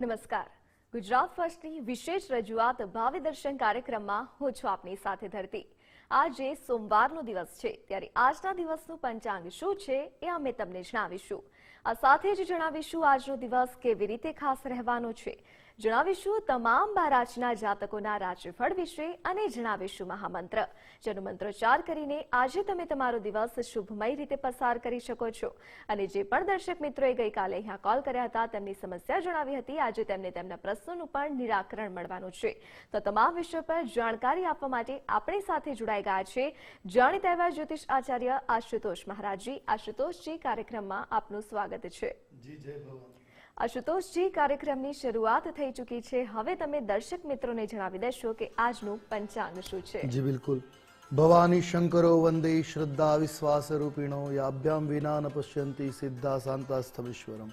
નમસ્કાર. ગુજરાત ફર્સ્ટની વિશેષ રજૂઆત ભાવિ દર્શન કાર્યક્રમમાં હું છું આપની સાથે ધરતી. આજે સોમવારનો દિવસ છે. ત્યારે આજના દિવસનું પંચાંગ શું છે એ અમે તમને જણાવીશું. આ સાથે જ જણાવીશું આજનો દિવસ કેવી રીતે ખાસ રહેવાનો છે. જણાવીશું તમામ બારાજના જાતકોના રાશિફળ વિશે અને જણાવીશું મહામંત્ર. જેનો મંત્રોચ્ચાર કરીને આજે તમે તમારો દિવસ શુભમય રીતે પસાર કરી શકો છો. અને જે પણ દર્શક મિત્રોએ ગઈકાલે અહીંયા કોલ કર્યા હતા, તેમની સમસ્યા જણાવી હતી. આજે તેમને તેમના પ્રશ્નોનું પણ નિરાકરણ મળવાનું છે. તો તમામ વિષયો પર જાણકારી આપવા માટે આપણી સાથે જોડાઈ ગયા છે જાણીતા એવા જ્યોતિષ આચાર્ય આશુતોષ મહારાજજી. આશુતોષજી, કાર્યક્રમમાં આપનું સ્વાગત છે. જય ભગવાન. આશુતોષજી કાર્યક્રમની શરૂઆત થઈ ચૂકી છે. હવે તમે દર્શક મિત્રોને જણાવી દેશો કે આજનું પંચાંગ શું છે? જી, બિલકુલ. ભવાની શંકરો વંદે શ્રદ્ધા વિશ્વાસ રૂપિણો, યાભ્યામ વિના ન પશ્યંતી, સિદ્ધા શાંતાસ્તમેશ્વરમ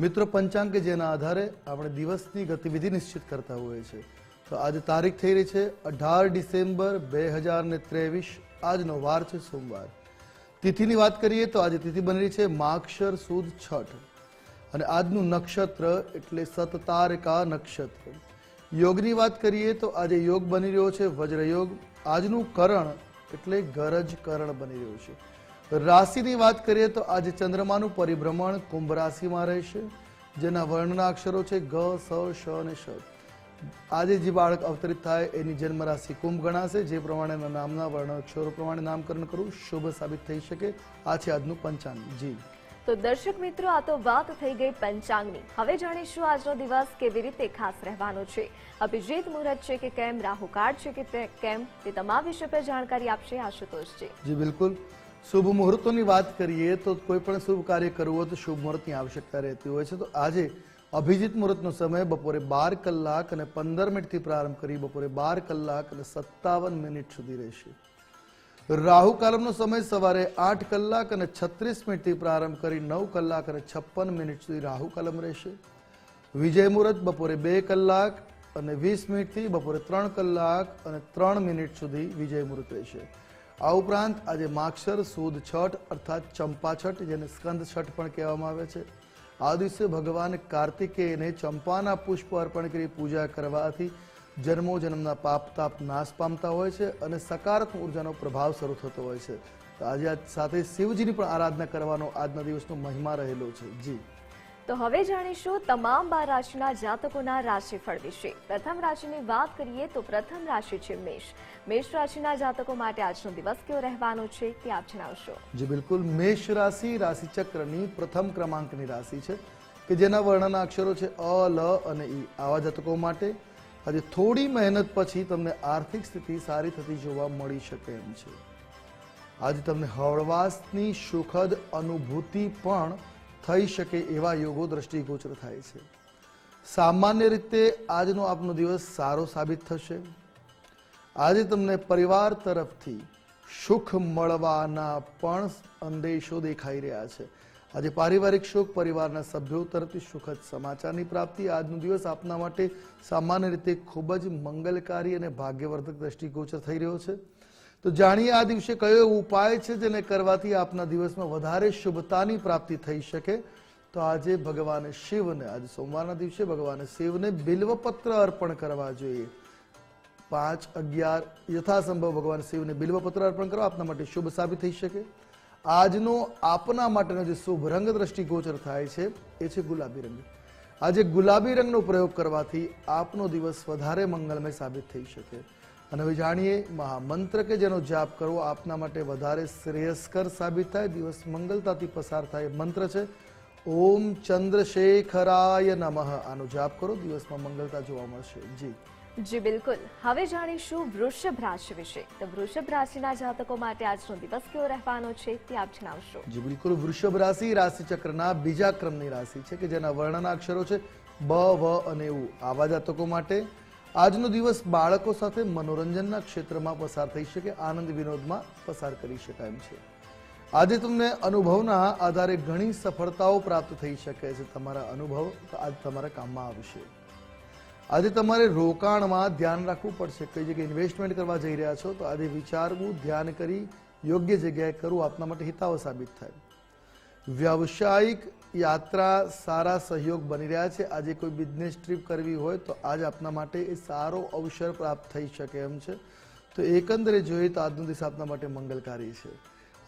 મિત્રો, પંચાંગ કે જેના આધારે આપણે દિવસની ગતિવિધિ નિશ્ચિત કરતા હોઈએ છીએ. તો આજે તારીખ થઈ રહી છે અઢાર ડિસેમ્બર બે હજાર ને ત્રેવીસ. આજનો વાર છે સોમવાર. તિથિની વાત કરીએ તો આજે તિથિ બની રહી છે માક્ષર સુદ છઠ. અને આજનું નક્ષત્ર એટલે સતતારકા નક્ષત્ર. યોગની વાત કરીએ તો આજે યોગ બની રહ્યો છે વજ્રયોગ. આજનું કરણ એટલે ગરજ કરણ બની રહ્યું છે. રાશિની વાત કરીએ તો આજે ચંદ્રમાનું પરિભ્રમણ કુંભ રાશિમાં રહેશે, જેના વર્ણના અક્ષરો છે ગ, સ, શ અને શ આજે જે બાળક અવતરિત થાય એની જન્મ રાશિ કુંભ ગણાશે, જે પ્રમાણેના નામના વર્ણ અક્ષરો પ્રમાણે નામકરણ કરવું શુભ સાબિત થઈ શકે. આ છે આજનું પંચાંગ. જી. તો દર્શક મિત્રો, આ તો વાત થઈ ગઈ પંચાંગની. હવે જાણીશું આજનો દિવસ કેવી રીતે ખાસ રહેવાનો છે. અભિજીત મુહૂર્ત છે કે કેમ, રાહુકાળ છે કે કેમ, તે તમામ વિષય પર જાણકારી આપશે આશુતોષજી જી, બિલકુલ. શુભ મુહૂર્તોની વાત કરીએ તો કોઈ પણ શુભ કાર્ય કરવું હોય તો શુભ મુહૂર્તની આવશ્યકતા રહેતી હોય છે. તો આજે અભિજીત મુહૂર્તનો સમય બપોરે બાર કલાક અને પંદર મિનિટથી પ્રારંભ કરી બપોરે બાર કલાક અને સત્તાવન મિનિટ સુધી રહેશે. રાહુ કાલમનો સમય સવારે આઠ કલાક અને છત્રીસ મિનિટથી પ્રારંભ કરી નવ કલાક અને છપ્પન મિનિટ સુધી રાહુ કાલમ રહેશે. વિજય મુહૂર્ત બપોરે બે કલાક અને વીસ મિનિટથી બપોરે ત્રણ કલાક અને ત્રણ મિનિટ સુધી વિજય મુહૂર્ત રહેશે. આ ઉપરાંત આજે માક્ષર, સુદ છઠ અર્થાત ચંપા છઠ, જેને સ્કંદ છઠ પણ કહેવામાં આવે છે. આ દિવસે ભગવાન કાર્તિકેયને ચંપાના પુષ્પ અર્પણ કરી પૂજા કરવાથી જન્મો જન્મના પાપ તાપ નાશ પામતા હોય છે અને સકારાત્મક ઉર્જાનો પ્રભાવ શરૂ થતો હોય છે. તો આજે સાથે શિવજીની પણ આરાધના કરવાનો આજના દિવસનો મહિમા રહેલો છે. જી. તો હવે જાણીશું તમામ બાર રાશિના જાતકોના રાશિફળ વિશે. પ્રથમ રાશિની વાત કરીએ તો પ્રથમ રાશિ છે મેષ. મેષ રાશિના જાતકો માટે આજનો દિવસ કેવો રહેવાનો છે તે આપ જણાવશો. જી બિલકુલ. મેષ રાશિ રાશિચક્રની પ્રથમ ક્રમાંકની રાશિ છે કે જેના વર્ણના અક્ષરો છે અ લ અને ઈ. આવા જાતકો માટે આજે થોડી મહેનત પછી તમને આર્થિક સ્થિતિ સારી થતી જોવા મળી શકે એમ છે. આજે તમને હળવાશની સુખદ અનુભૂતિ પણ થઈ શકે એવા યોગો દ્રષ્ટિગોચર થાય છે. સામાન્ય રીતે આજનો આપનો દિવસ સારો સાબિત થશે. આજે તમને પરિવાર તરફથી સુખ મળવાના પણ સંદેશો દેખાઈ રહ્યા છે. આજે પારિવારિક શોક પરિવારના સભ્યો તરફથી સુખદ સમાચારની પ્રાપ્તિ. આજનો દિવસ આપના માટે સામાન્ય રીતે ખૂબ જ મંગલકારી અને ભાગ્યવર્ધક દ્રષ્ટિગોચર થઈ રહ્યો છે. તો જાણીએ આ દિવસે કયો ઉપાય છે જેને કરવાથી આપના દિવસમાં વધારે શુભતાની પ્રાપ્તિ થઈ શકે? તો આજે ભગવાન શિવને, આજે સોમવારના દિવસે ભગવાન શિવને બિલ્વપત્ર અર્પણ કરવા જોઈએ. પાંચ અગિયાર યથાસંભવ ભગવાન શિવને બિલ્વપત્ર અર્પણ કરવા આપના માટે શુભ સાબિત થઈ શકે. આજનો આપના માટેનો જે શુભ રંગ દ્રષ્ટિગોચર થાય છે, એ છે ગુલાબી રંગ. આજે ગુલાબી રંગનો પ્રયોગ કરવાથી આપનો દિવસ વધારે મંગલમય સાબિત થઈ શકે. અને હવે જાણીએ મહામંત્ર કે જેનો જાપ કરવો આપના માટે વધારે શ્રેયસ્કર સાબિત થાય, દિવસ મંગલતાથી પસાર થાય મંત્ર છે, ઓમ ચંદ્રશેખરાય નમઃ. આનો જાપ કરો, દિવસમાં મંગલતા જોવા મળશે. જી. જી, બિલકુલ. હવે જાણીશું વૃષભ રાશિ વિશે. તો વૃષભ રાશિના જાતકો માટે આજનો દિવસ કેવો રહેવાનો છે તે આપ જણાવશો. જી, બિલકુલ. વૃષભ રાશિ રાશિ ચક્રના બીજા ક્રમની રાશિ છે કે જેના વર્ણના અક્ષરો છે બ, વ અને ઉ. આવા જાતકો માટે આજનો દિવસ બાળકો સાથે મનોરંજનના ક્ષેત્રમાં પસાર થઈ શકે, આનંદ વિનોદમાં પસાર કરી શકાય એમ છે. આજે તમને અનુભવના આધારે ઘણી સફળતાઓ પ્રાપ્ત થઈ શકે છે. તમારા અનુભવ આજ તમારા કામમાં આવશે. આજે તમારે રોકાણમાં ધ્યાન રાખવું પડશે. કઈ જગ્યાએ ઇન્વેસ્ટમેન્ટ કરવા જઈ રહ્યા છો, તો આજે વિચારવું, ધ્યાન કરી, યોગ્ય જગ્યાએ કરવું આપના માટે હિતાવ સાબિત થાય. વ્યવસાયિક યાત્રા સારા સહયોગ બની રહ્યા છે. આજે કોઈ બિઝનેસ ટ્રીપ કરવી હોય, તો આજ આપના માટે એ સારો અવસર પ્રાપ્ત થઈ શકે એમ છે. તો એકંદરે જોઈએ તો આજનો દિવસ આપના માટે મંગલકારી છે.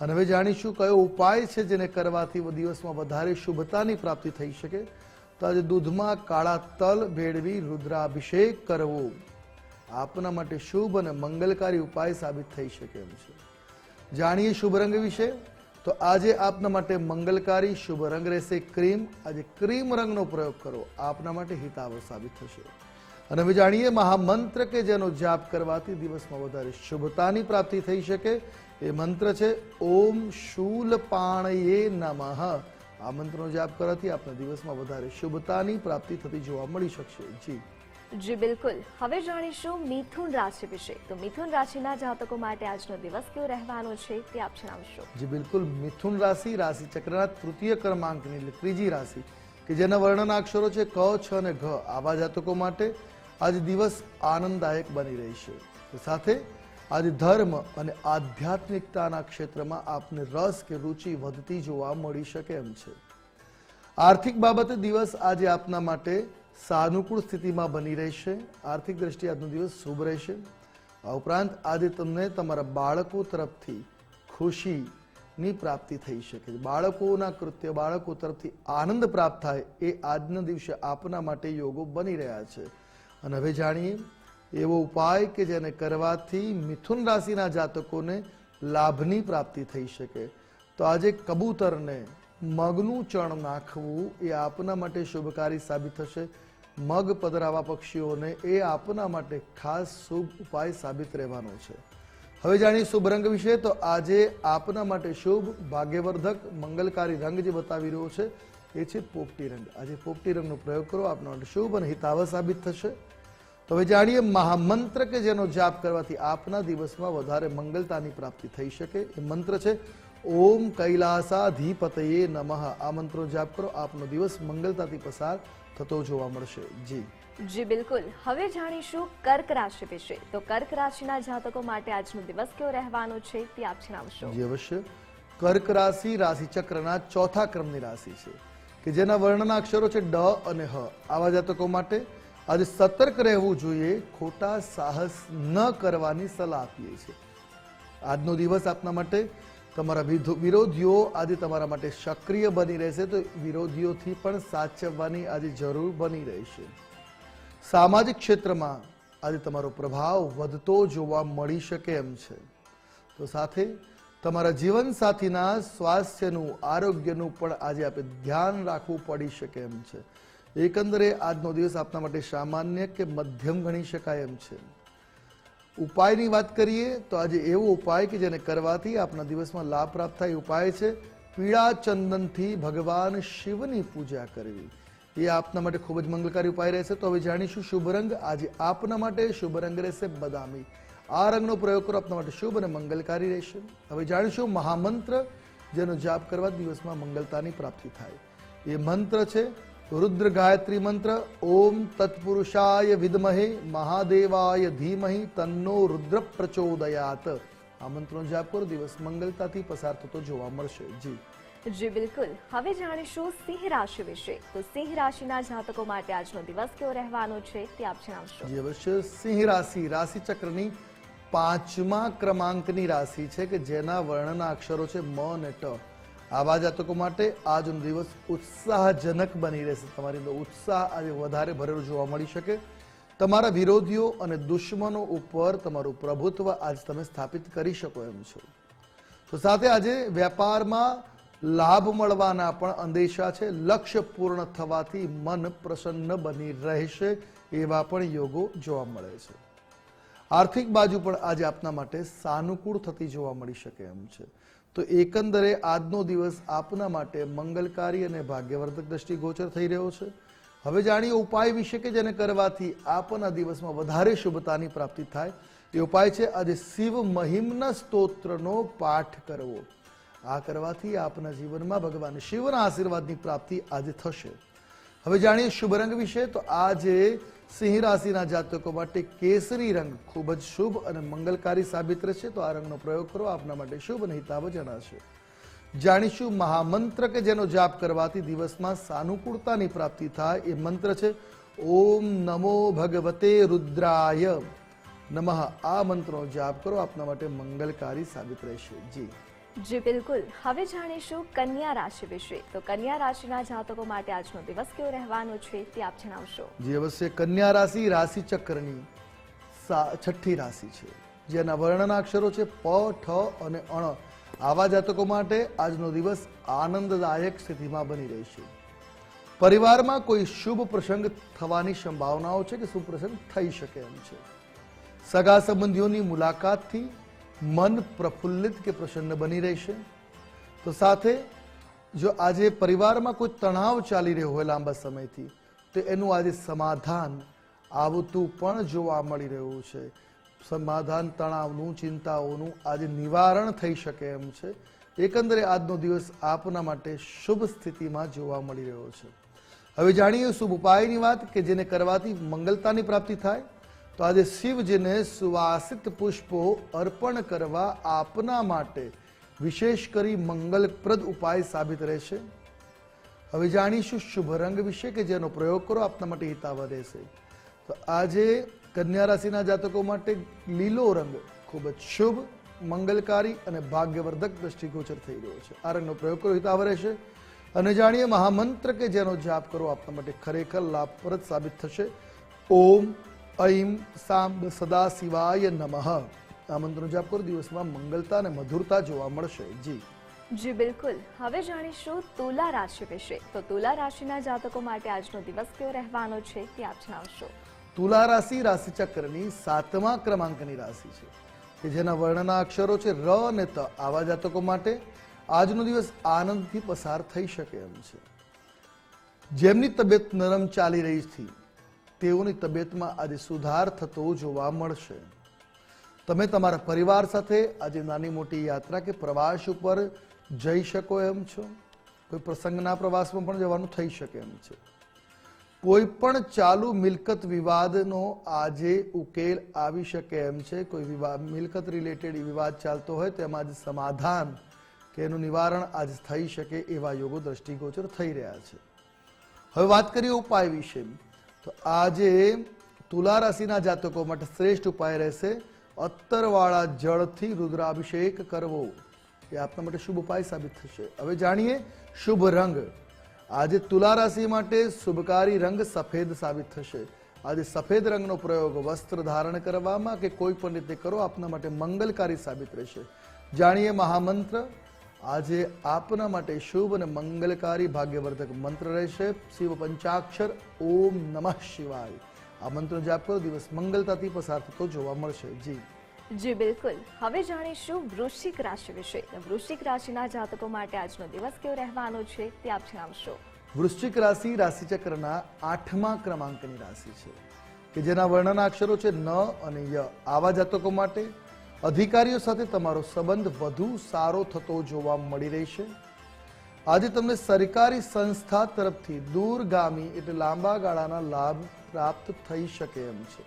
અને હવે જાણીશું કયો ઉપાય છે જેને કરવાથી દિવસમાં વધારે શુભતાની પ્રાપ્તિ થઈ શકે. તો આજે દૂધમાં કાળા તલ ભેળવી રુદ્રાભિષેક કરવો. આપના માટે શુભ અને મંગલકારી ઉપાય સાબિત થઈ શકે એમ છે. જાણીએ શુભ રંગ વિશે? તો આજે આપના માટે મંગલકારી શુભ રંગ રહેશે ક્રીમ. આજે ક્રીમ રંગનો પ્રયોગ કરો. આપના માટે હિતાવ સાબિત થશે. અને હવે જાણીએ મહામંત્ર કે જેનો જાપ કરવાથી દિવસમાં વધારે શુભતાની પ્રાપ્તિ થઈ શકે. એ મંત્ર છે, ઓમ શૂલ પાણયે નમઃ. આ મંત્રનો જાપ કરવાથી આપના દિવસમાં વધારે શુભતાની પ્રાપ્તિ થતી જોવા મળી શકશે. જી. જી બિલકુલ. હવે જાણીશું મિથુન રાશિ વિશે. તો મિથુન રાશિના જાતકો માટે આજનો દિવસ કેવો રહેવાનો છે તે આપ જણાવશો. જી બિલકુલ. મિથુન રાશિ રાશિ ચક્રના તૃતીય ક્રમાંકની એટલે ત્રીજી રાશિ કે જેના વર્ણના અક્ષરો છે ક છ અને ઘ. આવા જાતકો માટે આજ દિવસ આનંદદાયક બની રહેશે. તો સાથે આજે ધર્મ અને આધ્યાત્મિકતાના ક્ષેત્રમાં આપને રસ કે રુચિ વધતી જોવા મળી શકે એમ છે. આર્થિક બાબતે દિવસ આજે આપના માટે સાનુકૂળ સ્થિતિમાં બની રહેશે. આર્થિક દ્રષ્ટિએ આજનો દિવસ શુભ રહેશે. આ ઉપરાંત આજે તમને તમારા બાળકો તરફથી ખુશીની પ્રાપ્તિ થઈ શકે. છે બાળકોના કૃત્ય, બાળકો તરફથી આનંદ પ્રાપ્ત થાય એ આજના દિવસે આપના માટે યોગો બની રહ્યા છે. અને હવે જાણીએ એવો ઉપાય કે જેને કરવાથી મિથુન રાશિના જાતકોને લાભની પ્રાપ્તિ થઈ શકે. તો આજે કબૂતરને મગનું ચણ નાખવું એ આપના માટે શુભકારી સાબિત થશે. મગ પધરાવા પક્ષીઓને એ આપના માટે ખાસ શુભ ઉપાય સાબિત રહેવાનો છે. હવે જાણીએ શુભ રંગ વિશે, તો આજે આપના માટે શુભ ભાગ્યવર્ધક મંગલકારી રંગ જે બતાવી રહ્યો છે, એ છે પોપટી રંગ. આજે પોપટી રંગનો પ્રયોગ કરો, આપના માટે શુભ અને હિતાવ સાબિત થશે. તો હવે જાણીએ મહામંત્ર કે જેનો જાપ કરવાથી આપના દિવસમાં વધારે મંગલતાની પ્રાપ્તિ થઈ શકે. એ મંત્ર છે ઓમ કૈલાસાધિપતયે નમઃ. આ મંત્રો જાપ કરો આપનો દિવસ મંગલતાથી પસાર થતો જોવા મળશે. જી. જી બિલકુલ. હવે જાણીશું કર્ક રાશિ વિશે. તો કર્ક રાશિના જાતકો માટે આજનો દિવસ કેવો રહેવાનો છે તે આપ જણાવશો જી અવશ્ય. કર્ક રાશિ રાશિ ચક્રના ચોથા ક્રમની રાશિ છે કે જેના વર્ણના અક્ષરો છે ડ અને હ. આવા જાતકો માટે આજે સતર્ક રહેવું જોઈએ, ખોટા સાહસ ન કરવાની સલાહ આપીએ છીએ. આજનો દિવસ આપના માટે તમારા વિરોધીઓ આજે તમારા માટે સક્રિય બની રહેશે તો વિરોધીઓથી પણ સાચવવાની આજે જરૂર બની રહેશે. સામાજિક ક્ષેત્રમાં આજે તમારો પ્રભાવ વધતો જોવા મળી શકે એમ છે. તો સાથે તમારા જીવનસાથીના સ્વાસ્થ્યનું, આરોગ્યનું પણ આજે આપણે ધ્યાન રાખવું પડી શકે એમ છે. એકંદરે આજનો દિવસ આપના માટે સામાન્ય કે મધ્યમ ગણી શકાય એમ છે. ઉપાયની વાત કરીએ તો આજે એવો ઉપાય કે જેને કરવાથી આપના દિવસમાં લાભ પ્રાપ્ત થાય ઉપાય છે પીળા ચંદનથી ભગવાન શિવની પૂજા કરવી. એ આપના માટે ખૂબ જ મંગલકારી ઉપાય રહેશે. તો હવે જાણીશું શુભ રંગ. આજે આપના માટે શુભ રંગ રહેશે બદામી. આ રંગનો પ્રયોગ કરો. આપના માટે શુભ અને મંગલકારી રહેશે. હવે જાણીશું મહામંત્ર, જેનો જાપ કરવા દિવસમાં મંગલતાની પ્રાપ્તિ થાય. એ મંત્ર છે રુદ્ર ગાયત્રી મંત્ર ઓમ તત્પુરુષાય વિદમહે મહાદેવાય ધીમહિ તન્નો રુદ્ર પ્રચોદયાત આ મંત્રનો જાપ કરો દિવસ મંગલતાથી પસાર થતો જોવા મળશે જી જી બિલકુલ હવે જાણીશું સિંહ રાશિ વિશે તો સિંહ રાશિના જાતકો માટે આજનો દિવસ કેવો રહેવાનો છે તે આપ જણાવશો જી અવશ્ય સિંહ રાશિ રાશિ ચક્રની પાંચમા ક્રમાંકની રાશિ છે કે જેના વર્ણના અક્ષરો છે મ અને ટ આવા જાતકો માટે આજનો દિવસ ઉત્સાહજનક બની રહેશે. તમારી અંદર ઉત્સાહ આજે વધારે ભરેલો જોવા મળી શકે. તમારા વિરોધીઓ અને દુશ્મનો ઉપર તમારું પ્રભુત્વ આજ તમે સ્થાપિત કરી શકો એમ છો. તો સાથે આજે વેપારમાં લાભ મળવાના પણ અંદેશા છે. લક્ષ્ય પૂર્ણ થવાથી મન પ્રસન્ન બની રહેશે એવા પણ યોગો જોવા મળે છે. આર્થિક બાજુ પણ આજે આપના માટે સાનુકૂળ થતી જોવા મળી શકે એમ છે. તો એકંદરે આજનો દિવસ આપના માટે મંગલકારી અને ભાગ્યવર્ધક દ્રષ્ટિગોચર થઈ રહ્યો છે. હવે જાણીએ ઉપાય વિશે કે જેને કરવાથી આપના દિવસમાં વધારે શુભતાની પ્રાપ્તિ થાય. એ ઉપાય છે, આજે શિવ મહિમના સ્તોત્રનો પાઠ કરવો. આ કરવાથી આપના જીવનમાં ભગવાન શિવના આશીર્વાદની પ્રાપ્તિ આજે થશે. હવે જાણીએ શુભ રંગ વિશે, તો આજે સિંહ રાશિના જાતકો માટે કેસરી રંગ ખૂબ જ શુભ અને મંગલકારી સાબિત રહેશે. તો આ રંગનો પ્રયોગ કરો. આપના માટે શુભ અને હિતાવ જણાશે. જાણીશું મહામંત્ર કે જેનો જાપ કરવાથી દિવસમાં સાનુકૂળતાની પ્રાપ્તિ થાય એ મંત્ર છે. ઓમ નમો ભગવતે રુદ્રાય. નમઃ. આ મંત્રનો જાપ કરો. આપના માટે મંગલકારી સાબિત રહેશે. જી. જી, બિલકુલ. હવે જાણીશું કન્યા રાશિ વિશે. તો કન્યા રાશિના જાતકો માટે આજનો દિવસ કેવો રહેવાનો છે તે આપ જણાવશો. જે, અવશ્ય. કન્યા રાશિ રાશિ ચક્રની છઠ્ઠી રાશિ છે. જેના વર્ણના અક્ષરો છે પ, ઠ અને અણ. આવા જાતકો માટે આજનો દિવસ આનંદદાયક સ્થિતિમાં બની રહેશે. પરિવારમાં કોઈ શુભ પ્રસંગ થવાની સંભાવનાઓ છે કે શુભ પ્રસંગ થઈ શકે એમ છે? સગા સંબંધીઓની મુલાકાતથી મન પ્રફુલ્લિત કે પ્રસન્ન બની રહેશે? તો સાથે, જો આજે પરિવારમાં કોઈ તણાવ ચાલી રહ્યો હોય લાંબા સમયથી, તો એનું આજે સમાધાન આવતું પણ જોવા મળી રહ્યું છે. સમાધાન તણાવનું, ચિંતાઓનું આજે નિવારણ થઈ શકે એમ છે. એકંદરે આજનો દિવસ આપના માટે શુભ સ્થિતિમાં જોવા મળી રહ્યો છે. હવે જાણીએ શુભ ઉપાયની વાત કે જેને કરવાથી મંગલતાની પ્રાપ્તિ થાય? તો આજે શિવજીને સુવાસિત પુષ્પો અર્પણ કરવા આપના માટે વિશેષ કરી મંગલપ્રદ ઉપાય સાબિત રહેશે. હવે જાણીશું શુભ રંગ વિશે કે જેનો પ્રયોગ કરો આપના માટે હિતાવહ રહેશે. તો આજે કન્યા રાશિના જાતકો માટે લીલો રંગ ખૂબ જ શુભ, મંગલકારી અને ભાગ્યવર્ધક દ્રષ્ટિગોચર થઈ રહ્યો છે. આ રંગનો પ્રયોગ કરો, હિતાવહ રહેશે. અને જાણીએ મહામંત્ર કે જેનો જાપ કરો આપના માટે ખરેખર લાભપ્રદ સાબિત થશે. ઓમ ઐમ સામ સદા શિવાય નમઃ આ મંત્રનો જાપ કરો દિવસમાં મંગલતા અને મધુરતા જોવા મળશે જી જી બિલકુલ હવે જાણીશું તુલા રાશિ વિશે તો તુલા રાશિના જાતકો માટે આજનો દિવસ કેવો રહેવાનો છે તે આપ જણાવશો તુલા રાશિ રાશિ ચક્રની સાતમા ક્રમાંકની રાશિ છે કે જેના વર્ણના અક્ષરો છે ર અને ત આવા જાતકો માટે આજનો દિવસ આનંદથી પસાર થઈ શકે એમ છે. જેમની તબિયત નરમ ચાલી રહી હતી તેઓની તબિયતમાં આજે સુધાર થતો જોવા મળશે. તમે તમારા પરિવાર સાથે આજે નાની મોટી યાત્રા કે પ્રવાસ ઉપર જઈ શકો એમ છો? કોઈ પ્રસંગના પ્રવાસમાં પણ જવાનું થઈ શકે એમ છે. કોઈ પણ ચાલુ મિલકત વિવાદનો આજે ઉકેલ આવી શકે એમ છે. કોઈ વિવાદ મિલકત રિલેટેડ વિવાદ ચાલતો હોય તેમાં આજે સમાધાન કે એનું નિવારણ આજે થઈ શકે એવા યોગો દ્રષ્ટિગોચર થઈ રહ્યા છે. હવે વાત કરીએ ઉપાય વિશે તો આજે તુલા રાશિના જાતકો માટે શ્રેષ્ઠ ઉપાય રહેશે અત્તરવાળા જળથી રુદ્રાભિષેક કરવો. એ આપના માટે શુભ ઉપાય સાબિત થશે. હવે જાણીએ શુભ રંગ. આજે તુલા રાશિ માટે શુભકારી રંગ સફેદ સાબિત થશે. આજે સફેદ રંગનો પ્રયોગ વસ્ત્ર ધારણ કરવામાં કે કોઈ પણ રીતે કરો આપના માટે મંગલકારી સાબિત રહેશે. જાણીએ મહામંત્ર. આજે આપના માટે શુભ અને મંગલકારી ભાગ્યવર્ધક મંત્ર રહેશે. શિવ પંચાક્ષર ઓમ નમઃ શિવાય. આ મંત્ર જાપ કરો દિવસ મંગલતાથી પસાર થતો જોવા મળશે. જી. જી બિલકુલ. હવે જાણીશું વૃશ્ચિક રાશિ વિશે. વૃશ્ચિક રાશિના જાતકો માટે આજનો દિવસ કેવો રહેવાનો છે તે આપ જણાવશો. વૃશ્ચિક રાશિ રાશિચક્રના આઠમા ક્રમાંકની રાશિ છે કે જેના વર્ણના અક્ષરો છે ન અને ય. આવા જાતકો માટે અધિકારીઓ સાથે તમારો સંબંધ વધુ સારો થતો જોવા મળી રહેશે આજે તમને સરકારી સંસ્થા તરફથી દૂરગામી એટલે લાંબા ગાળાના લાભ પ્રાપ્ત થઈ શકે એમ છે.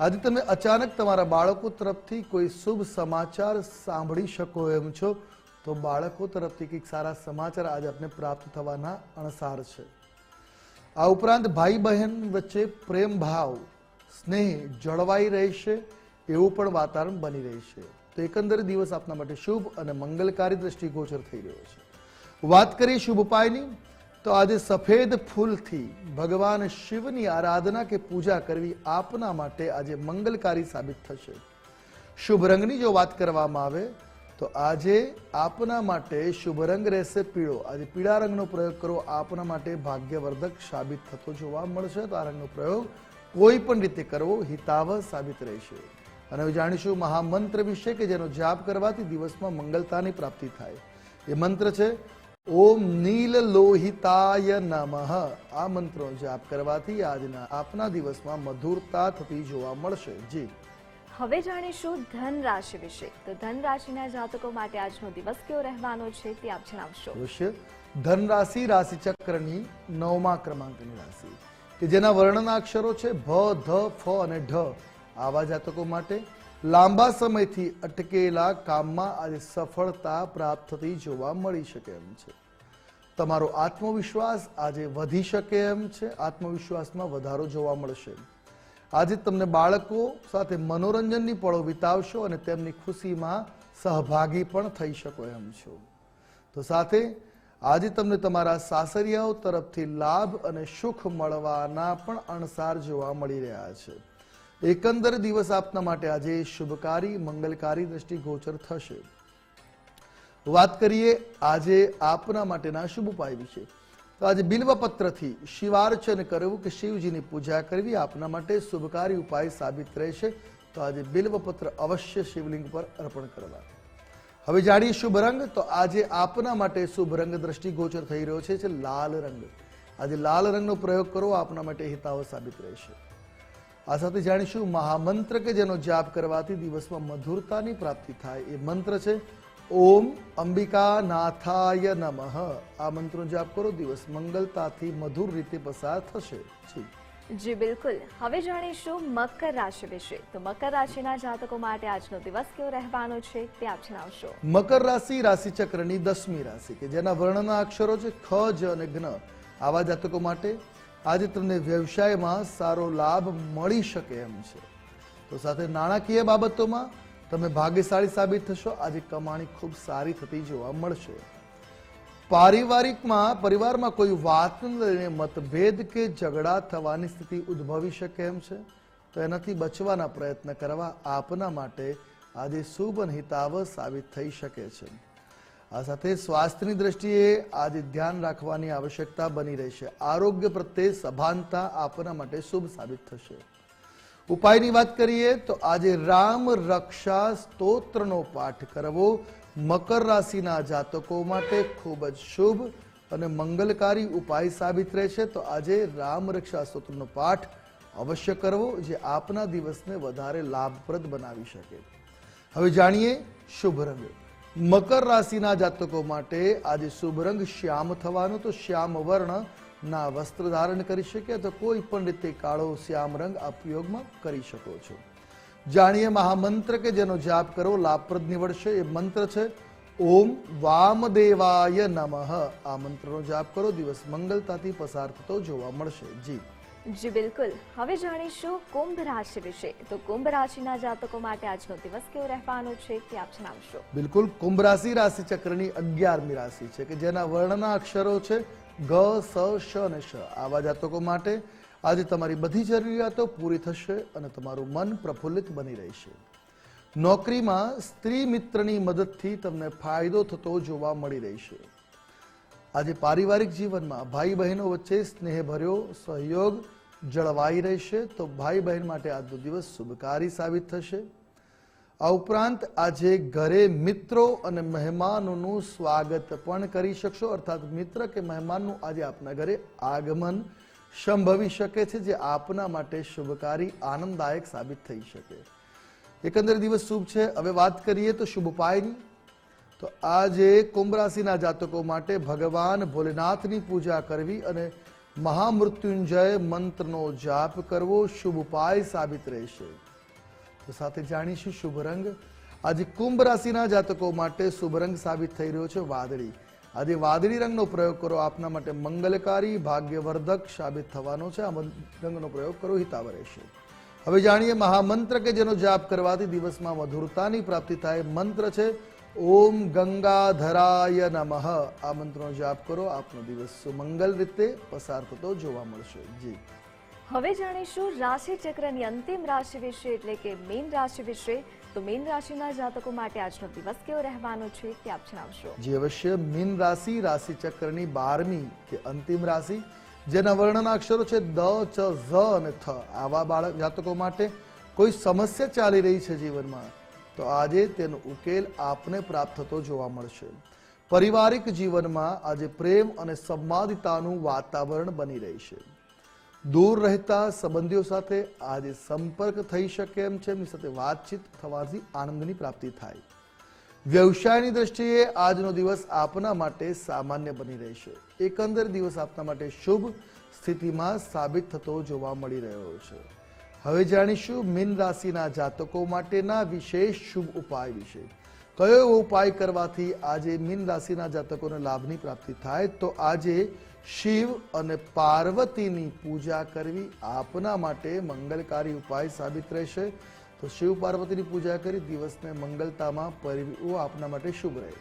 આજે તમે અચાનક તમારા બાળકો તરફથી કોઈ શુભ સમાચાર સાંભળી શકો એમ છો, તો બાળકો તરફથી કંઈક સારા સમાચાર આજે આપને પ્રાપ્ત થવાના અણસાર છે. આ ઉપરાંત ભાઈ બહેન વચ્ચે પ્રેમ ભાવ, સ્નેહ જળવાઈ રહેશે એવું પણ વાતાવરણ બની રહેશે તો એકંદરે દિવસ આપના માટે શુભ અને મંગલકારી દ્રષ્ટિગોચર થઈ રહ્યો છે. વાત કરીએ શુભ ઉપાયની, તો આજે સફેદ ફૂલથી ભગવાન શિવની આરાધના કે પૂજા કરવી આપના માટે આજે મંગલકારી સાબિત થશે. શુભ રંગની જો વાત કરવામાં આવે, તો આજે આપના માટે શુભ રંગ રહેશે પીળો. આજે પીળા રંગનો પ્રયોગ કરો, આપના માટે ભાગ્યવર્ધક સાબિત થતો જોવા મળશે. તો આ રંગનો પ્રયોગ કોઈ પણ રીતે કરવો હિતાવહ સાબિત રહેશે. અને હવે જાણીશું મહામંત્ર વિશે કે જેનો જાપ કરવાથી દિવસમાં મંગલતાની પ્રાપ્તિ થાય. એ મંત્ર છે ઓમ નીલ લોહિતાય નમઃ. આ મંત્રનો જાપ કરવાથી આજના આપના દિવસમાં મધુરતા થતી જોવા મળશે. જી. હવે જાણીશું ધન રાશિ વિશે. તો ધન રાશિના જાતકો માટે આજનો દિવસ કેવો રહેવાનો છે તે આપ જણાવશો. અવશ્ય. ધન રાશિ રાશિ ચક્રની નવમા ક્રમાંકની રાશિ કે જેના વર્ણના અક્ષરો છે ભ ધ ફ અને ઢ. આવા જાતકો માટે લાંબા સમયથી અટકેલા કામમાં આજે સફળતા પ્રાપ્ત થતી જોવા મળી શકે એમ છે. તમારો આત્મવિશ્વાસ આજે વધી શકે એમ છે. આત્મવિશ્વાસમાં વધારો જોવા મળશે. આજે તમને બાળકો સાથે મનોરંજનની પળો વિતાવશો અને તેમની ખુશીમાં સહભાગી પણ થઈ શકો એમ છો. તો સાથે આજે તમને તમારા સાસરિયાઓ તરફથી લાભ અને સુખ મળવાના પણ અણસાર જોવા મળી રહ્યા છે. એકંદર દિવસ આપના માટે આજે શુભકારી, મંગલકારી દ્રષ્ટિ ગોચર થશે. વાત કરીએ આજે આપના માટેના શુભ ઉપાય વિશે. તો આજે બિલ્વપત્રથી શિવાર્ચન કરવું કે શિવજીની પૂજા કરવી આપના માટે શુભકારી ઉપાય સાબિત રહેશે. તો આજે બિલ્વપત્ર અવશ્ય શિવલિંગ પર અર્પણ કરવા. હવે જાણીએ શુભ રંગ, તો આજે આપના માટે શુભ રંગ દ્રષ્ટિ ગોચર થઈ રહ્યો છે લાલ રંગ. આજે લાલ રંગનો પ્રયોગ કરો, આપના માટે હિતાવ સાબિત રહેશે. આ સાથે જાણીશું મહામંત્ર કે જેનો જાપ કરવાથી દિવસમાં મધુરતાની પ્રાપ્તિ થાય. એ મંત્ર છે ઓમ અંબિકા નાથાય નમઃ. આ મંત્રનો જાપ કરો દિવસ મંગલતાથી મધુર રીતે પસાર થશે. જી. બિલકુલ. હવે જાણીશું મકર રાશિ વિશે. તો મકર રાશિના જાતકો માટે આજનો દિવસ કેવો રહેવાનો છે તે આપ જણાવશો. મકર રાશિ રાશિ ચક્રની દસમી રાશિ કે જેના વર્ણના અક્ષરો છે ખ જ અને જ્ઞ આવા જાતકો માટે આજે તમને વ્યવસાયમાં સારો લાભ મળી શકે એમ છે. તો સાથે નાણાકીય બાબતોમાં તમે ભાગ્યશાળી સાબિત થશો. આજે કમાણી ખૂબ સારી થતી જોવા મળશે. પારિવારિકમાં પરિવારમાં કોઈ વાતને લઈને મતભેદ કે ઝઘડા થવાની સ્થિતિ ઉદ્ભવી શકે એમ છે. તો એનાથી બચવાના પ્રયત્ન કરવા આપના માટે આજે શુભ હિતાવ સાબિત થઈ શકે છે. આ સાથે સ્વાસ્થ્યની દ્રષ્ટિએ આજે ધ્યાન રાખવાની આવશ્યકતા બની રહેશે આરોગ્ય પ્રત્યે સભાનતા આપના માટે શુભ સાબિત થશે. ઉપાયની વાત કરીએ તો આજે રામ રક્ષા સ્તોત્રનો પાઠ કરવો મકર રાશિના જાતકો માટે ખૂબ જ શુભ અને મંગલકારી ઉપાય સાબિત રહેશે. તો આજે રામ રક્ષા સ્તોત્રનો પાઠ અવશ્ય કરવો જે આપના દિવસને વધારે લાભપ્રદ બનાવી શકે. હવે જાણીએ શુભ રંગ. મકર રાશિના જાતકો માટે આજે શુભ રંગ શ્યામ થવાનો. તો શ્યામ વર્ણ ના વસ્ત્ર ધારણ કરી શકે તો કોઈ પણ રીતે કાળો શ્યામ રંગ ઉપયોગમાં કરી શકો છો. જાણીએ મહામંત્ર કે જેનો જાપ કરો, લાભપ્રદ નીવડશે. એ મંત્ર છે, ઓમ વામદેવાય નમઃ. આ મંત્રનો જાપ કરો, દિવસ મંગલતાથી પસાર થતો જોવા મળશે. જી. જી, બિલકુલ. હવે જાણીશું કુંભ રાશિ વિશે. તો કુંભ રાશિના જાતકો માટે આજનો દિવસ કેવો રહેવાનો છે તે આપ જણાવશો. બિલકુલ. કુંભ રાશિ રાશિ ચક્રની અગિયારમી રાશિ છે, કે જેના વર્ણના અક્ષરો છે ગ, સ, શ અને શ. આવા જાતકો માટે આજે તમારી બધી જરૂરિયાતો પૂરી થશે અને તમારું મન પ્રફુલ્લિત બની રહેશે. નોકરીમાં સ્ત્રી મિત્રની મદદથી તમને ફાયદો થતો જોવા મળી રહેશે. આજે પારિવારિક જીવનમાં ભાઈ બહેનો વચ્ચે સ્નેહભર્યો સહયોગ જળવાઈ રહેશે તો ભાઈ બહેન માટે આજનો દિવસ શુભકારી સાબિત થશે. આ ઉપરાંત આજે ઘરે મિત્રો અને મહેમાનોનું સ્વાગત પણ કરી શકશો. અર્થાત મિત્ર કે મહેમાનનું આજે આપના ઘરે આગમન સંભવી શકે છે, જે આપના માટે શુભકારી આનંદદાયક સાબિત થઈ શકે. એકંદર દિવસ શુભ છે. હવે વાત કરીએ તો શુભ ઉપાયની. તો આજે કુંભ રાશિના જાતકો માટે ભગવાન ભોલેનાથની પૂજા કરવી અને મહામૃત્યુંજય મંત્રનો જાપ કરવો શુભ ઉપાય સાબિત રહેશે. તો સાથે જાણીશું શુભ રંગ. આજે કુંભ રાશિના જાતકો માટે શુભ રંગ સાબિત થઈ રહ્યો છે વાદળી. આજે વાદળી રંગનો પ્રયોગ કરો, આપના માટે મંગલકારી, ભાગ્યવર્ધક સાબિત થવાનો છે. આ રંગનો પ્રયોગ કરો હિતાવ રહેશે. હવે જાણીએ મહામંત્ર કે જેનો જાપ કરવાથી દિવસમાં મધુરતાની પ્રાપ્તિ થાય. મંત્ર છે ઓમ ગંગાધરાય નમઃ. આ મંત્રનો જાપ કરો આપનો દિવસ સુમંગલ રીતે પસાર થતો જોવા મળશે. જી. હવે જાણીશું રાશિ ચક્રની અંતિમ રાશિ વિશે એટલે કે મેન રાશિ વિશે. તો મીન રાશિના જાતકો માટે આજનો દિવસ કેવો રહેવાનો છે તે આપ જણાવશો. જે અવશ્ય મીન રાશિ રાશિ ચક્રની બારમી કે અંતિમ રાશિ જેના વર્ણના અક્ષરો છે દ ચ ઝ અને થ. આવા બાળક જાતકો માટે કોઈ સમસ્યા ચાલી રહી છે જીવનમાં. તો આજે તેનો ઉકેલ આપને પ્રાપ્ત થતો જોવા મળશે. પારિવારિક જીવનમાં આજે પ્રેમ અને સંવાદિતાનું વાતાવરણ બની રહેશે દૂર રહેતા સંબંધીઓ સાથે આજે સંપર્ક થઈ શકે એમ છે. એમની સાથે વાતચીત થવાથી આનંદની પ્રાપ્તિ થાય. વ્યવસાયની દ્રષ્ટિએ આજનો દિવસ આપના માટે સામાન્ય બની રહેશે એકંદર દિવસ આપના માટે શુભ સ્થિતિમાં સાબિત થતો જોવા મળી રહ્યો છે. હવે જાણીશું મીન રાશિના જાતકો માટેના વિશેષ શુભ ઉપાય વિશે. કયો એવો ઉપાય કરવાથી આજે મીન રાશિના જાતકોને લાભની પ્રાપ્તિ થાય? તો આજે શિવ અને પાર્વતીની પૂજા કરવી આપના માટે મંગલકારી ઉપાય સાબિત રહેશે. તો શિવ પાર્વતીની પૂજા કરી દિવસને મંગલતામાં પરિવું આપના માટે શુભ રહે.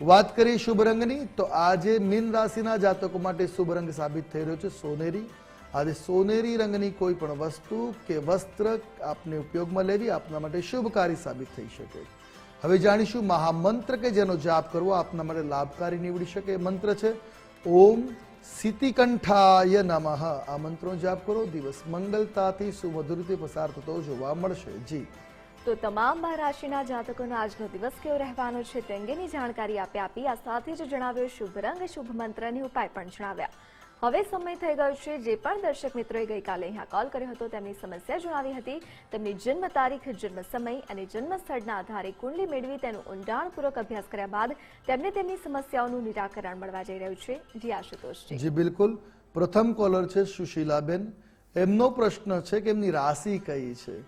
વાત કરીએ શુભ રંગની, તો આજે મીન રાશિના જાતકો માટે શુભ રંગ સાબિત થઈ રહ્યો છે સોનેરી. આજે સોનેરી રંગની કોઈ પણ વસ્તુ કે વસ્ત્ર આપને ઉપયોગમાં લેવી આપના માટે શુભકારી સાબિત થઈ શકે. હવે જાણીશું મહામંત્ર કે જેનો જાપ કરવો આપના માટે લાભકારી નીવડી શકે. મંત્ર છે, ઓમ સિતિકંઠાય નમઃ. આ મંત્રનો જાપ કરો. દિવસ મંગલતાથી સુમધુર પસાર થતો જોવા મળશે. જી. તો તમામ રાશિના જાતકોનો આજનો દિવસ કેવો રહેવાનો છે તે અંગેની જાણકારી આપે આપી આ સાથે જ જણાવ્યો શુભ રંગ, શુભ મંત્રની ઉપાય પણ જણાવ્યા. હવે સમય થઈ ગયો છે, જે પણ દર્શક મિત્રોએ ગઈકાલે અહીંયા કોલ કર્યો હતો, તેમની સમસ્યા જણાવી હતી. તેમની જન્મ તારીખ, જન્મ સમય અને જન્મ સ્થળના આધારે કુંડલી મેળવી તેનો ઊંડાણપૂર્વક અભ્યાસ કર્યા બાદ તેમને તેમની સમસ્યાઓનું નિરાકરણ મળવા જઈ રહ્યું છે. જી આશુતોષજી જી, બિલકુલ. પ્રથમ કોલર છે સુશીલાબેન. એમનો પ્રશ્ન છે કે એમની રાશિ કઈ છે?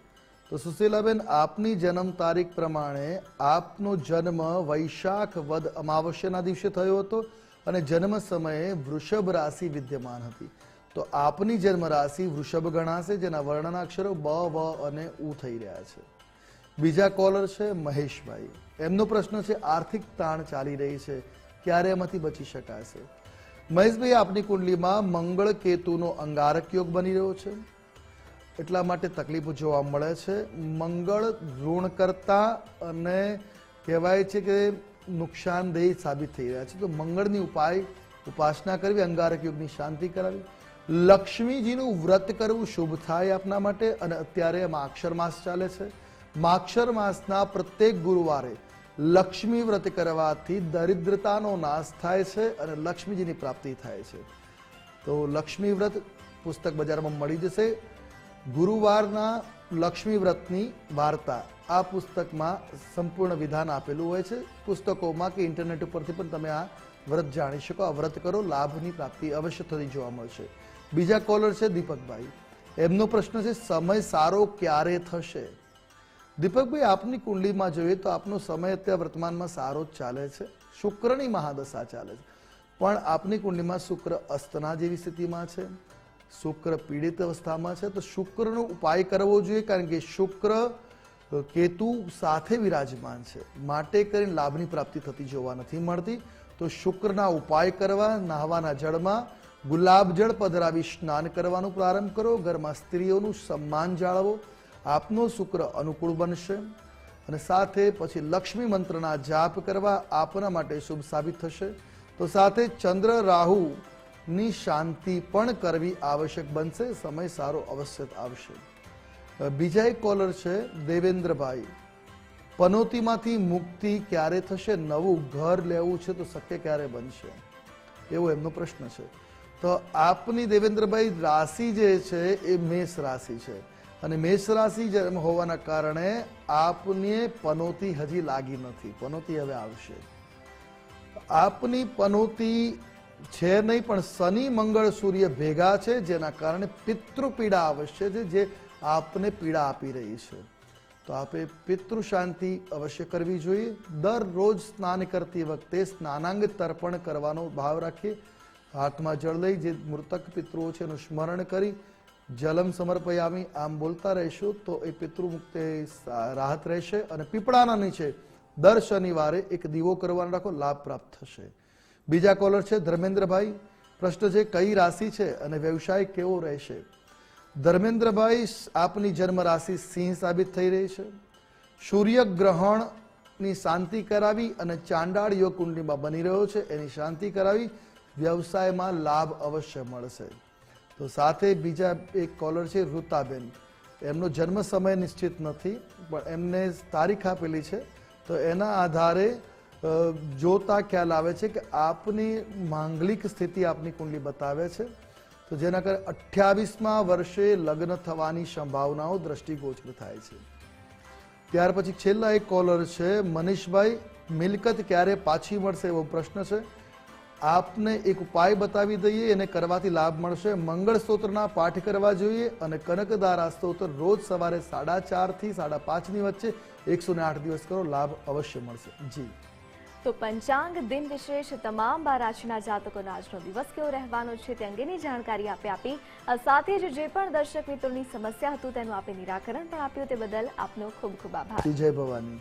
તો સુશીલાબેન, આપની જન્મ તારીખ પ્રમાણે આપનો જન્મ વૈશાખ વદ અમાવસ્યાના દિવસે થયો હતો. અને જન્મ સમયે વૃષભ રાશિ વિદ્યમાન હતી. તો આપની જન્મ રાશિ વૃષભ ગણાશે, જેના વર્ણના અક્ષરો બ, વ અને ઉ થઈ રહ્યા છે. બીજા કોલર છે મહેશભાઈ. એમનો પ્રશ્ન છે, આર્થિક તાણ ચાલી રહી છે, ક્યારે એમાંથી બચી શકાશે? મહેશભાઈ, આપની કુંડલીમાં મંગળ કેતુનો અંગારક યોગ બની રહ્યો છે. એટલા માટે તકલીફો જોવા મળે છે. મંગળ ઋણ કરતા અને કહેવાય છે કે નુકસાનદેહી સાબિત થઈ રહ્યા છે. તો મંગળની ઉપાય, ઉપાસના કરવી, અંગારક યુગની શાંતિ કરાવી. લક્ષ્મીજીનું વ્રત કરવું શુભ થાય આપના માટે અને અત્યારે માક્ષર માસ ચાલે છે. માક્ષર માસના પ્રત્યેક ગુરુવારે લક્ષ્મી વ્રત કરવાથી દરિદ્રતાનો નાશ થાય છે અને લક્ષ્મીજીની પ્રાપ્તિ થાય છે. તો લક્ષ્મી વ્રત પુસ્તક બજારમાં મળી જશે. ગુરુવારના લક્ષ્મી વ્રતની વાર્તા આ પુસ્તકમાં સંપૂર્ણ વિધાન આપેલું હોય છે. પુસ્તકોમાં કે ઇન્ટરનેટ ઉપરથી પણ તમે આ વ્રત જાણી શકો. આ વ્રત કરો, લાભની પ્રાપ્તિ અવશ્ય થતી જોવા મળશે. બીજા કોલર છે દીપકભાઈ. એમનો પ્રશ્ન છે, સમય સારો ક્યારે થશે? દીપકભાઈ, આપની કુંડલીમાં જોઈએ તો આપનો સમય અત્યારે વર્તમાનમાં સારો જ ચાલે છે. શુક્રની મહાદશા ચાલે છે. પણ આપની કુંડલીમાં શુક્ર અસ્તના જેવી સ્થિતિમાં છે. શુક્ર પીડિત અવસ્થામાં છે, તો શુક્રનો ઉપાય કરવો જોઈએ, કારણ કે શુક્ર કેતુ સાથે વિરાજમાન છે. માટે કરીને લાભની પ્રાપ્તિ થતી જોવા નથી મળતી. તો શુક્રના ઉપાય કરવા, નાહવાના જળમાં, ગુલાબ જળ પધરાવી સ્નાન કરવાનું પ્રારંભ કરો, ઘરમાં સ્ત્રીઓનું સન્માન જાળવો, આપનો શુક્ર અનુકૂળ બનશે. અને સાથે પછી લક્ષ્મી મંત્રના જાપ કરવા, આપના માટે શુભ સાબિત થશે. તો સાથે ચંદ્ર, રાહુ ની શાંતિ પણ કરવી આવશ્યક બનશે. સમય સારો અવશ્ય આવશે. બીજા એક કોલર છે, દેવેન્દ્રભાઈ. પનોતીમાંથી મુક્તિ ક્યારે થશે? નવું ઘર લેવું છે તો શક્ય ક્યારે બનશે? એવો એમનો પ્રશ્ન છે. તો આપની દેવેન્દ્રભાઈ રાશિ જે છે એ મેષ રાશિ છે. અને મેષ રાશિ જેમ હોવાના કારણે આપને પનોતી હજી લાગી નથી. પનોતી હવે આવશે. આપની પનોતી છે નહીં, પણ શનિ મંગળ સૂર્ય ભેગા છે, જેના કારણે પિતૃ પીડા અવશ્ય છે, જે આપને પીડા આપી રહી છે. તો આપે પિતૃ શાંતિ અવશ્ય કરવી જોઈએ. દરરોજ સ્નાન કરતી વખતે સ્નાનાંગ તર્પણ કરવાનો ભાવ રાખીએ. હાથમાં જળ લઈ જે મૃતક પિતૃઓ છે, એનું સ્મરણ કરી જલમ સમર્પયામી આમ બોલતા રહીશું, તો એ પિતૃ મુક્તિ રાહત રહેશે અને પીપળાના નીચે દર શનિવારે એક દીવો કરવાનો રાખો, લાભ પ્રાપ્ત થશે. બીજા કોલર છે ધર્મેન્દ્રભાઈ. પ્રશ્ન છે, કઈ રાશિ છે અને વ્યવસાય કેવો રહેશે? ધર્મેન્દ્રભાઈ, આપની જન્મ રાશિ સિંહ સાબિત થઈ રહી છે. સૂર્ય ગ્રહણની શાંતિ કરાવી અને ચાંડાળ યોગ કુંડલીમાં બની રહ્યો છે. એની શાંતિ કરાવી વ્યવસાયમાં લાભ અવશ્ય મળશે. તો સાથે બીજા એક કોલર છે, ઋતાબેન. એમનો જન્મ સમય નિશ્ચિત નથી, પણ એમને તારીખ આપેલી છે. તો એના આધારે જોતા ખ્યાલ આવે છે કે આપની માંગલિક સ્થિતિ આપની કુંડલી બતાવે છે. તો જેના કારણે અઠ્યાવીસમાં વર્ષે લગ્ન થવાની સંભાવનાઓ દ્રષ્ટિગોચર થાય છે. ત્યાર પછી છેલ્લા એક કોલર છે, મનીષભાઈ, મિલકત ક્યારે પાછી મળશે એવો પ્રશ્ન છે. આપને એક ઉપાય બતાવી દઈએ, એને કરવાથી લાભ મળશે. મંગળ પાઠ કરવા જોઈએ અને કનકદારા સ્તોત્ર રોજ સવારે સાડા ચારથી સાડા પાંચની વચ્ચે એકસો આઠ દિવસ કરો, લાભ અવશ્ય મળશે. જી. તો પંચાંગ દિન વિશેષ તમામ બાર રાશિના જાતકોનો આજનો દિવસ કેવો રહેવાનો છે તે અંગેની જાણકારી આપે આપી સાથે જ જે પણ દર્શક મિત્રોની સમસ્યા હતું તેનું આપે નિરાકરણ પણ આપ્યું તે બદલ આપનો ખૂબ ખૂબ આભાર. જય ભવાની.